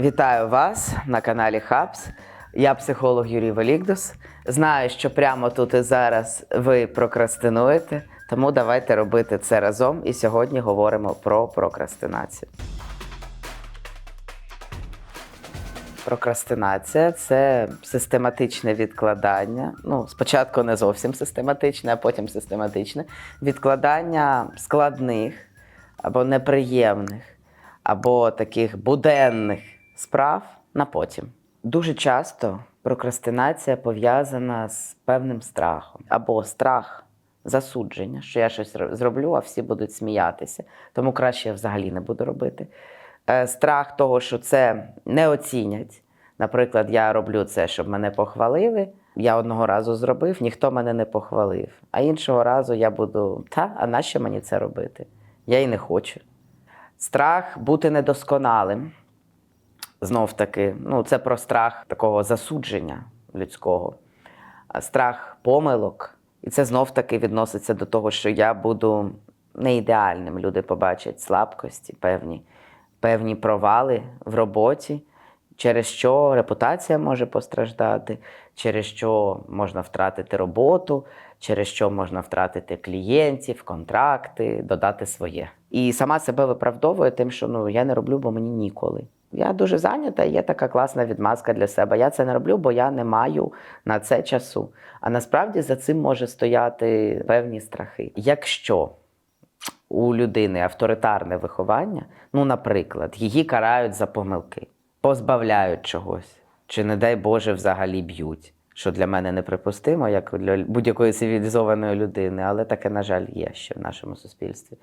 Вітаю вас на каналі Хабс. Я психолог Юрій Велікдус. Знаю, що прямо тут і зараз ви прокрастинуєте, тому давайте робити це разом. І сьогодні говоримо про прокрастинацію. Прокрастинація це систематичне відкладання. Ну, спочатку не зовсім систематичне, а потім систематичне відкладання складних або неприємних, або таких буденних справ на потім. Дуже часто прокрастинація пов'язана з певним страхом або страх засудження, що я щось зроблю, а всі будуть сміятися, тому краще я взагалі не буду робити. Е, Страх того, що це не оцінять. Наприклад, я роблю це, щоб мене похвалили. Я одного разу зробив, ніхто мене не похвалив. А іншого разу я буду, та, а нащо мені це робити? Я і не хочу. Страх бути недосконалим. Знов таки, ну, це про страх такого засудження людського, страх помилок. І це знов таки відноситься до того, що я буду не ідеальним. Люди побачать слабкості, певні, певні провали в роботі, через що репутація може постраждати, через що можна втратити роботу, через що можна втратити клієнтів, контракти, додати своє. І сама себе виправдовує тим, що ну я не роблю, бо мені ніколи. Я дуже зайнята, є така класна відмазка для себе. Я це не роблю, бо я не маю на це часу. А насправді за цим може стояти певні страхи. Якщо у людини авторитарне виховання, ну, наприклад, її карають за помилки, позбавляють чогось, чи, не дай Боже, взагалі б'ють. Що для мене неприпустимо, як для будь-якої цивілізованої людини, але таке, на жаль, є ще в нашому суспільстві.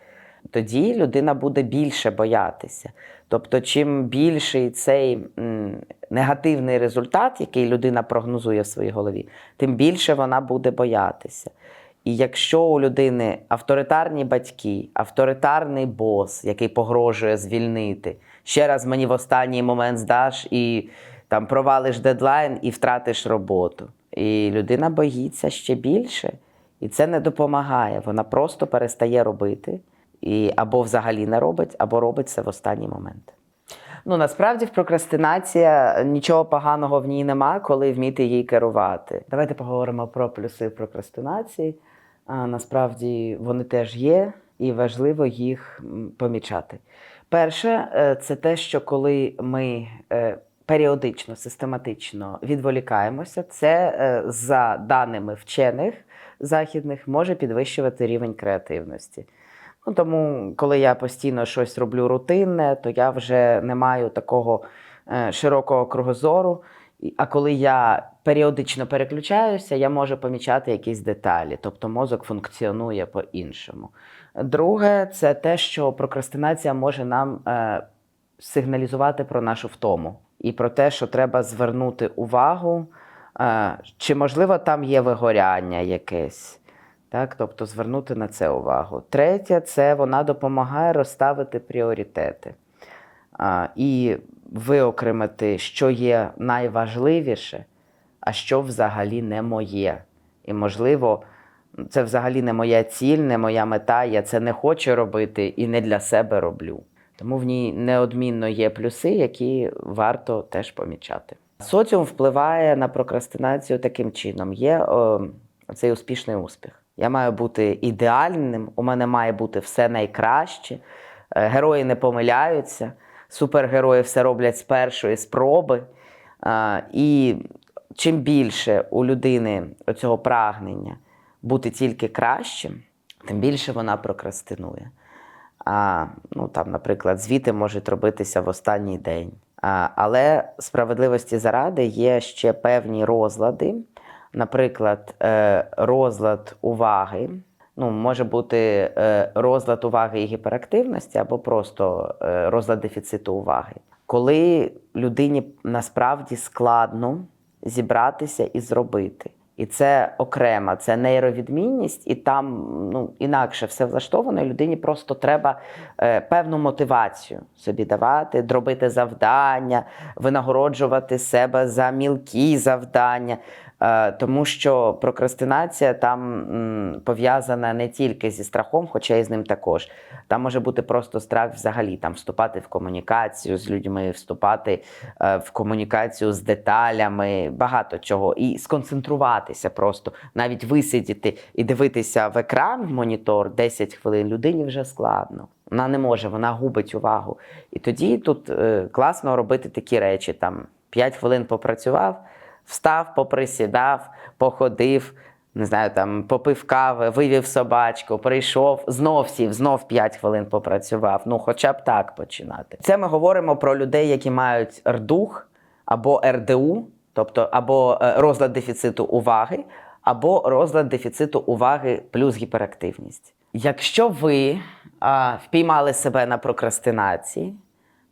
Тоді людина буде більше боятися. Тобто, чим більший цей негативний результат, який людина прогнозує в своїй голові, тим більше вона буде боятися. І якщо у людини авторитарні батьки, авторитарний бос, який погрожує звільнити, ще раз мені в останній момент здаш і там провалиш дедлайн і втратиш роботу. І людина боїться ще більше, і це не допомагає. Вона просто перестає робити, і або взагалі не робить, або робить це в останній момент. Ну насправді прокрастинація нічого поганого в ній нема, коли вміти їй керувати. Давайте поговоримо про плюси прокрастинації. А, насправді вони теж є, і важливо їх помічати. Перше, е, це те, що коли ми е, періодично, систематично відволікаємося, це е, за даними вчених західних може підвищувати рівень креативності. Ну, тому, коли я постійно щось роблю рутинне, то я вже не маю такого е, широкого кругозору. А коли я періодично переключаюся, я можу помічати якісь деталі, тобто мозок функціонує по-іншому. Друге, це те, що прокрастинація може нам е, сигналізувати про нашу втому і про те, що треба звернути увагу, е, чи можливо там є вигоряння якесь. Так, тобто звернути на це увагу. Третє, це вона допомагає розставити пріоритети а, і виокремити, що є найважливіше, а що взагалі не моє. І, можливо, це взагалі не моя ціль, не моя мета, я це не хочу робити і не для себе роблю. Тому в ній неодмінно є плюси, які варто теж помічати. Соціум впливає на прокрастинацію таким чином: є о, цей успішний успіх. Я маю бути ідеальним, у мене має бути все найкраще. Е, Герої не помиляються, супергерої все роблять з першої спроби. І чим більше у людини цього прагнення бути тільки кращим, тим більше вона прокрастинує. А, ну, там, наприклад, звіти можуть робитися в останній день. А, але справедливості заради є ще певні розлади. Наприклад, е, розлад уваги. Ну, може бути е, розлад уваги і гіперактивності, або просто е, розлад дефіциту уваги. Коли людині насправді складно зібратися і зробити. І це окрема, це нейровідмінність, і там ну, інакше все влаштовано. і Людині просто треба е, певну мотивацію собі давати, дробити завдання, винагороджувати себе за мілкі завдання, Тому що прокрастинація там пов'язана не тільки зі страхом, хоча і з ним також. Там може бути просто страх взагалі, там вступати в комунікацію з людьми, вступати е, в комунікацію з деталями, багато чого. І сконцентруватися просто, навіть висидіти і дивитися в екран в монітор 10 хвилин людині вже складно. Вона не може, вона губить увагу. І тоді тут е, класно робити такі речі: там 5 хвилин попрацював, встав, поприсідав, походив. Не знаю, там попив кави, вивів собачку, прийшов, знов сів, знов 5 хвилин попрацював. Ну, хоча б так починати. Це ми говоримо про людей, які мають РДУХ або РДУ, тобто або е, розлад дефіциту уваги, або розлад дефіциту уваги плюс гіперактивність. Якщо ви а, впіймали себе на прокрастинації,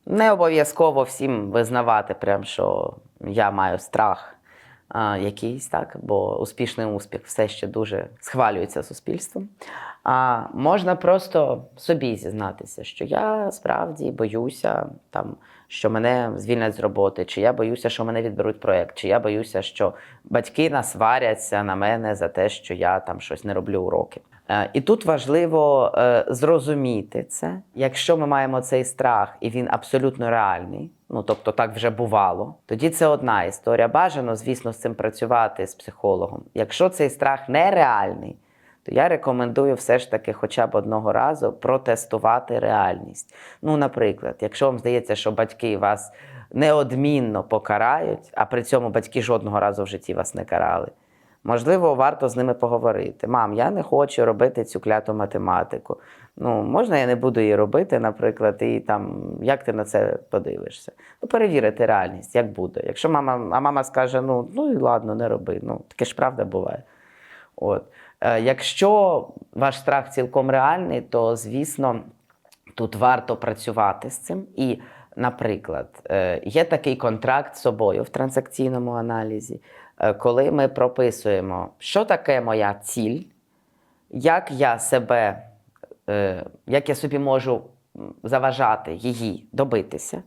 не обов'язково всім визнавати, прям, що я маю страх а, якийсь, так, бо успішний успіх все ще дуже схвалюється суспільством. А можна просто собі зізнатися, що я справді боюся, там, що мене звільнять з роботи, чи я боюся, що мене відберуть проект, чи я боюся, що батьки насваряться на мене за те, що я там щось не роблю уроки. Е, І тут важливо е, зрозуміти це. Якщо ми маємо цей страх, і він абсолютно реальний, ну тобто так вже бувало, тоді це одна історія. Бажано, звісно, з цим працювати з психологом. Якщо цей страх нереальний, то я рекомендую все ж таки хоча б одного разу протестувати реальність. Ну, наприклад, якщо вам здається, що батьки вас неодмінно покарають, а при цьому батьки жодного разу в житті вас не карали. Можливо, варто з ними поговорити. Мам, я не хочу робити цю кляту математику. Ну, можна я не буду її робити, наприклад, і там як ти на це подивишся? Ну, перевірити реальність, як буде. Якщо мама, а мама скаже, ну, ну і ладно, не роби. Ну, таке ж правда буває. От. Е, якщо ваш страх цілком реальний, то звісно тут варто працювати з цим. І, наприклад, е, є такий контракт з собою в транзакційному аналізі, коли ми прописуємо, що таке моя ціль, як я себе, е, як я собі можу заважати її добитися,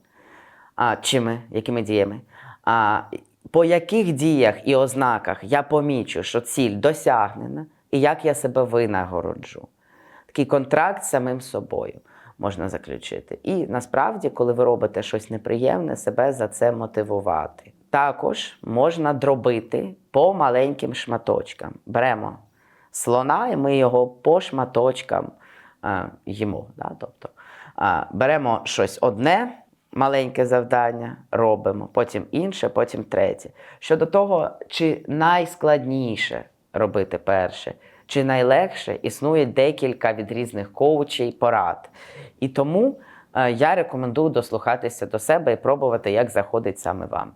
а, чими, якими діями, а, по яких діях і ознаках я помічу, що ціль досягнена, і як я себе винагороджу. Такий контракт з самим собою можна заключити. І насправді, коли ви робите щось неприємне, себе за це мотивувати. Також можна дробити по маленьким шматочкам. Беремо слона, і ми його по шматочкам а, їмо. Да? Тобто а, беремо щось одне. Маленьке завдання робимо, потім інше, потім третє. Щодо того, чи найскладніше робити перше, чи найлегше, існує декілька від різних коучей порад. І тому е, я рекомендую дослухатися до себе і пробувати, як заходить саме вам.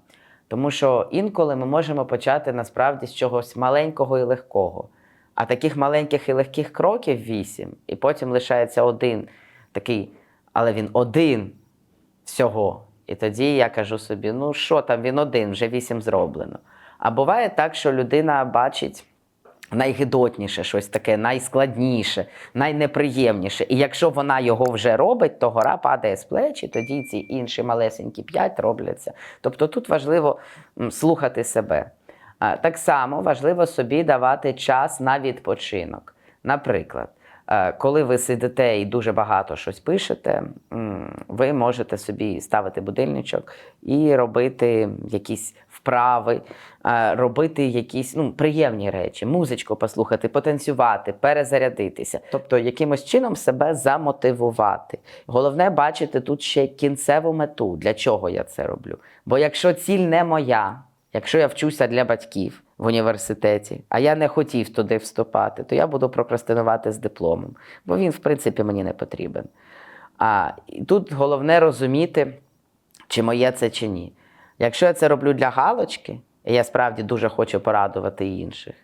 Тому що інколи ми можемо почати насправді з чогось маленького і легкого. А таких маленьких і легких кроків вісім, і потім лишається один такий, але він один всього. І тоді я кажу собі: ну що там, він один, вже вісім зроблено. А буває так, що людина бачить найгидотніше, щось таке, найскладніше, найнеприємніше. І якщо вона його вже робить, то гора падає з плеч, і тоді ці інші малесенькі п'ять робляться. Тобто тут важливо слухати себе. Так само важливо собі давати час на відпочинок. Наприклад, е, коли ви сидите і дуже багато щось пишете, ви можете собі ставити будильничок і робити якісь вправи, е, робити якісь ну, приємні речі, музичку послухати, потанцювати, перезарядитися. Тобто, якимось чином себе замотивувати. Головне бачити тут ще кінцеву мету, для чого я це роблю. Бо якщо ціль не моя, Якщо я вчуся для батьків в університеті, а я не хотів туди вступати, то я буду прокрастинувати з дипломом, бо він, в принципі, мені не потрібен. А тут головне розуміти, чи моє це чи ні. Якщо я це роблю для галочки, і я справді дуже хочу порадувати інших,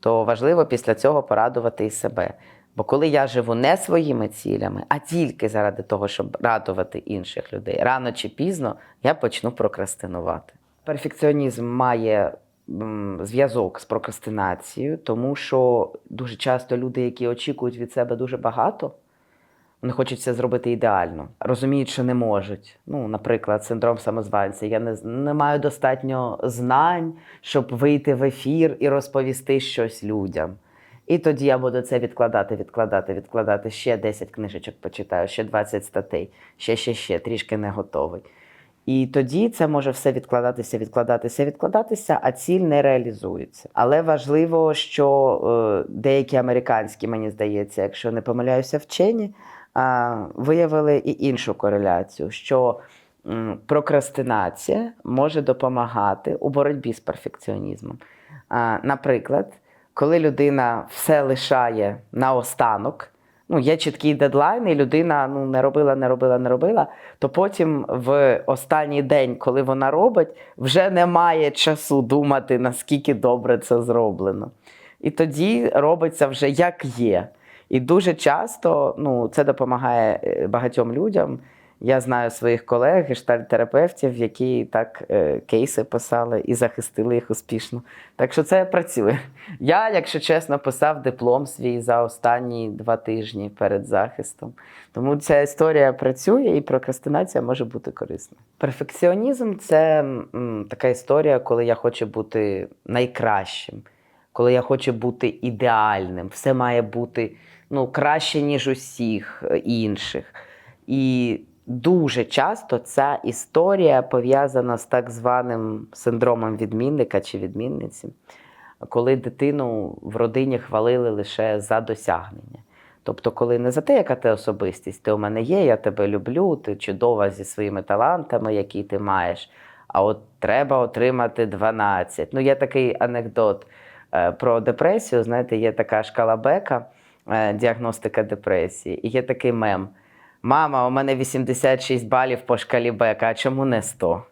то важливо після цього порадувати і себе. Бо коли я живу не своїми цілями, а тільки заради того, щоб радувати інших людей, рано чи пізно я почну прокрастинувати. Перфекціонізм має зв'язок з прокрастинацією, тому що дуже часто люди, які очікують від себе дуже багато, Вони хочуть зробити ідеально, розуміють, що не можуть. Ну, наприклад, синдром самозванця. Я не, не маю достатньо знань, щоб вийти в ефір і розповісти щось людям. І тоді я буду це відкладати, відкладати, відкладати. Ще 10 книжечок почитаю, ще 20 статей, ще, ще, ще, трішки не готовий. І тоді це може все відкладатися, відкладатися, відкладатися, а ціль не реалізується. Але важливо, що е, деякі американські, мені здається, якщо не помиляюся, вчені виявили і іншу кореляцію, що прокрастинація може допомагати у боротьбі з перфекціонізмом. Наприклад, коли людина все лишає наостанок, ну, є чіткий дедлайн, і людина ну, не робила, не робила, не робила, то потім в останній день, коли вона робить, вже немає часу думати, наскільки добре це зроблено. І тоді робиться вже як є. І дуже часто ну, це допомагає е, багатьом людям. Я знаю своїх колег, гештальт-терапевтів, які так е, кейси писали і захистили їх успішно. Так що це працює. Я, якщо чесно, писав диплом свій за останні два тижні перед захистом. Тому ця історія працює і прокрастинація може бути корисна. Перфекціонізм це така історія, коли я хочу бути найкращим, коли я хочу бути ідеальним. Все має бути ну, краще, ніж усіх е, інших. І дуже часто ця історія пов'язана з так званим синдромом відмінника чи відмінниці, коли дитину в родині хвалили лише за досягнення. Тобто, коли не за те, яка ти особистість, ти у мене є, я тебе люблю, ти чудова зі своїми талантами, які ти маєш. А от треба отримати 12. Ну, є такий анекдот е, про депресію. Знаєте, є така шкала Бека, діагностика депресії, і є такий мем. Мама, у мене 86 балів по шкалі Бека, а чому не 100?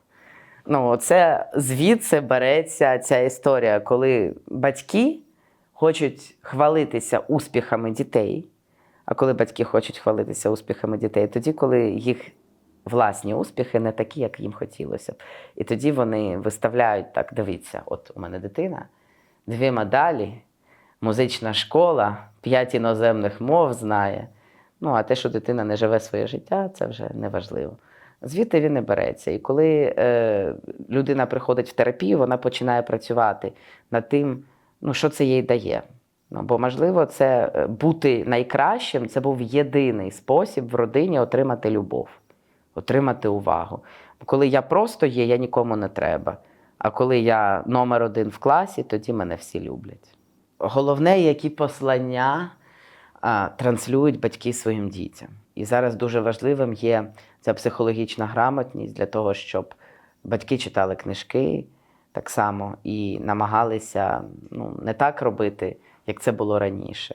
Ну, це звідси береться ця історія, коли батьки хочуть хвалитися успіхами дітей. А коли батьки хочуть хвалитися успіхами дітей, тоді, коли їх власні успіхи не такі, як їм хотілося б. І тоді вони виставляють так: дивіться, от у мене дитина, дві медалі, музична школа, п'ять іноземних мов знає. Ну, а те, що дитина не живе своє життя, це вже не важливо. Звідти він не береться. І коли е, людина приходить в терапію, вона починає працювати над тим, ну, що це їй дає. Ну, бо, можливо, це е, бути найкращим це був єдиний спосіб в родині отримати любов, отримати увагу. Бо коли я просто є, я нікому не треба. А коли я номер один в класі, тоді мене всі люблять. Головне, які послання а, транслюють батьки своїм дітям. І зараз дуже важливим є ця психологічна грамотність для того, щоб батьки читали книжки так само і намагалися ну, не так робити, як це було раніше.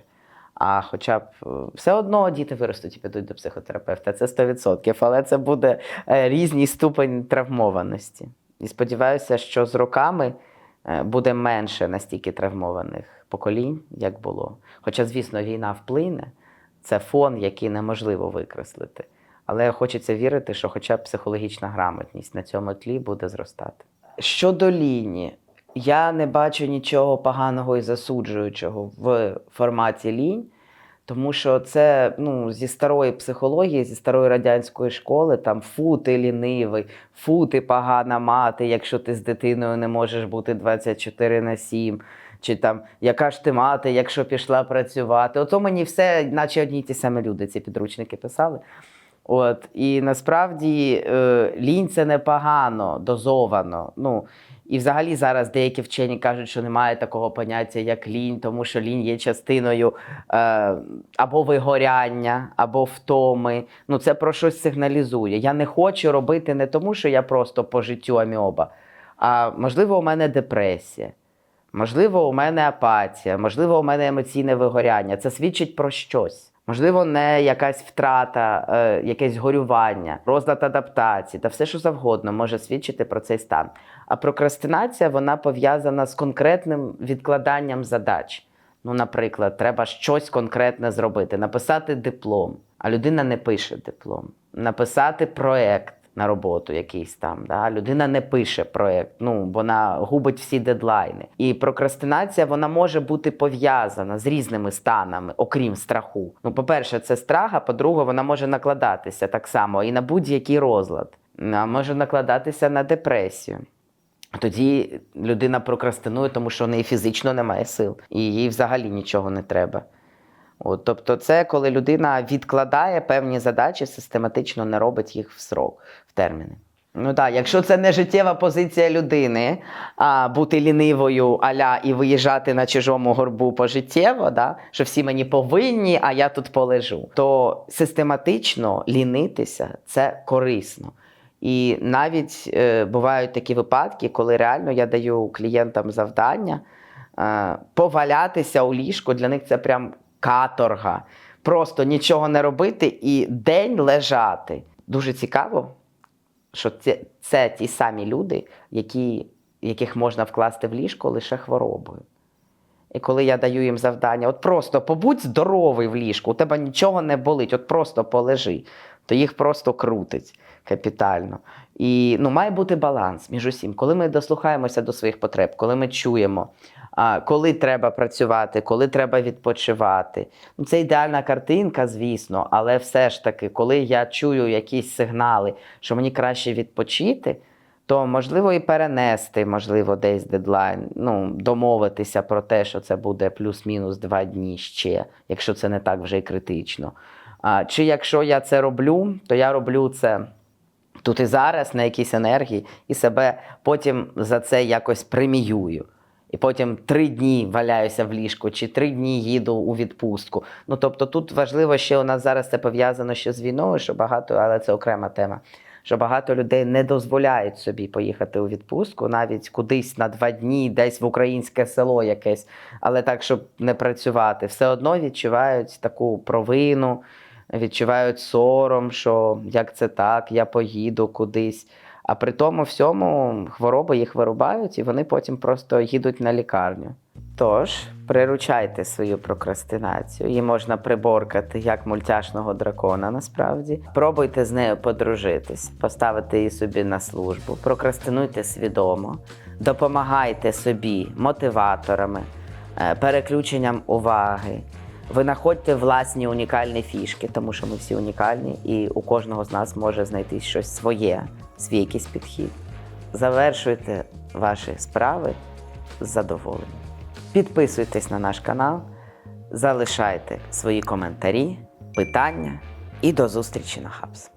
А хоча б е, все одно діти виростуть і підуть до психотерапевта, це 100%, але це буде е, різний ступень травмованості. І сподіваюся, що з роками е, буде менше настільки травмованих поколінь, як було. Хоча, звісно, війна вплине, це фон, який неможливо викреслити. Але хочеться вірити, що хоча б психологічна грамотність на цьому тлі буде зростати. Щодо ліні, я не бачу нічого поганого і засуджуючого в форматі лінь, тому що це ну, зі старої психології, зі старої радянської школи, там фу, ти лінивий, фу, ти погана мати, якщо ти з дитиною не можеш бути 24 на 7. Чи там яка ж ти мати, якщо пішла працювати. Ото мені все, наче одні ті самі люди ці підручники писали. От, і насправді е, лінь це непогано, дозовано. Ну, і взагалі зараз деякі вчені кажуть, що немає такого поняття, як лінь, тому що лінь є частиною е, або вигоряння, або втоми. Ну, це про щось сигналізує. Я не хочу робити не тому, що я просто по життю аміоба, а можливо, у мене депресія. Можливо, у мене апатія, можливо, у мене емоційне вигоряння. Це свідчить про щось. Можливо, не якась втрата, е, якесь горювання, розлад адаптації та все, що завгодно може свідчити про цей стан. А прокрастинація вона пов'язана з конкретним відкладанням задач. Ну, наприклад, треба щось конкретне зробити, написати диплом, а людина не пише диплом, написати проект, на роботу якийсь там. Да? Людина не пише проєкт, ну, вона губить всі дедлайни. І прокрастинація вона може бути пов'язана з різними станами, окрім страху. Ну, по-перше, це страх, а по-друге, вона може накладатися так само і на будь-який розлад, а може накладатися на депресію. Тоді людина прокрастинує, тому що в неї фізично немає сил, і їй взагалі нічого не треба. От, тобто, це коли людина відкладає певні задачі, систематично не робить їх в срок, в терміни. Ну так, якщо це не життєва позиція людини, а бути лінивою аля і виїжджати на чужому горбу пожиттєво, да, що всі мені повинні, а я тут полежу, то систематично лінитися це корисно. І навіть е, бувають такі випадки, коли реально я даю клієнтам завдання е, повалятися у ліжку. Для них це прям каторга. Просто нічого не робити і день лежати. Дуже цікаво, що це, це ті самі люди, які, яких можна вкласти в ліжко лише хворобою. І коли я даю їм завдання, от просто побудь здоровий в ліжку, у тебе нічого не болить, от просто полежи, то їх просто крутить капітально. І ну, має бути баланс між усім. Коли ми дослухаємося до своїх потреб, коли ми чуємо, коли треба працювати, коли треба відпочивати. Ну, це ідеальна картинка, звісно, але все ж таки, коли я чую якісь сигнали, що мені краще відпочити, то можливо і перенести, можливо, десь дедлайн, ну, домовитися про те, що це буде плюс-мінус два дні ще, якщо це не так вже й критично. А, чи якщо я це роблю, то я роблю це тут і зараз на якійсь енергії, і себе потім за це якось преміюю. І потім три дні валяюся в ліжку, чи три дні їду у відпустку. Ну тобто тут важливо, що у нас зараз це пов'язано ще з війною, що багато, але це окрема тема. Що багато людей не дозволяють собі поїхати у відпустку, навіть кудись на два дні, десь в українське село якесь, але так, щоб не працювати, все одно відчувають таку провину, відчувають сором, що як це так, я поїду кудись. А при тому всьому хвороби їх вирубають, і вони потім просто їдуть на лікарню. Тож, приручайте свою прокрастинацію. Її можна приборкати як мультяшного дракона, насправді. Пробуйте з нею подружитись, поставити її собі на службу, прокрастинуйте свідомо, допомагайте собі мотиваторами, е, переключенням уваги. Винаходьте власні унікальні фішки, тому що ми всі унікальні, і у кожного з нас може знайти щось своє, свій якийсь підхід. Завершуйте ваші справи з задоволенням. Підписуйтесь на наш канал, залишайте свої коментарі, питання і до зустрічі на Хабс.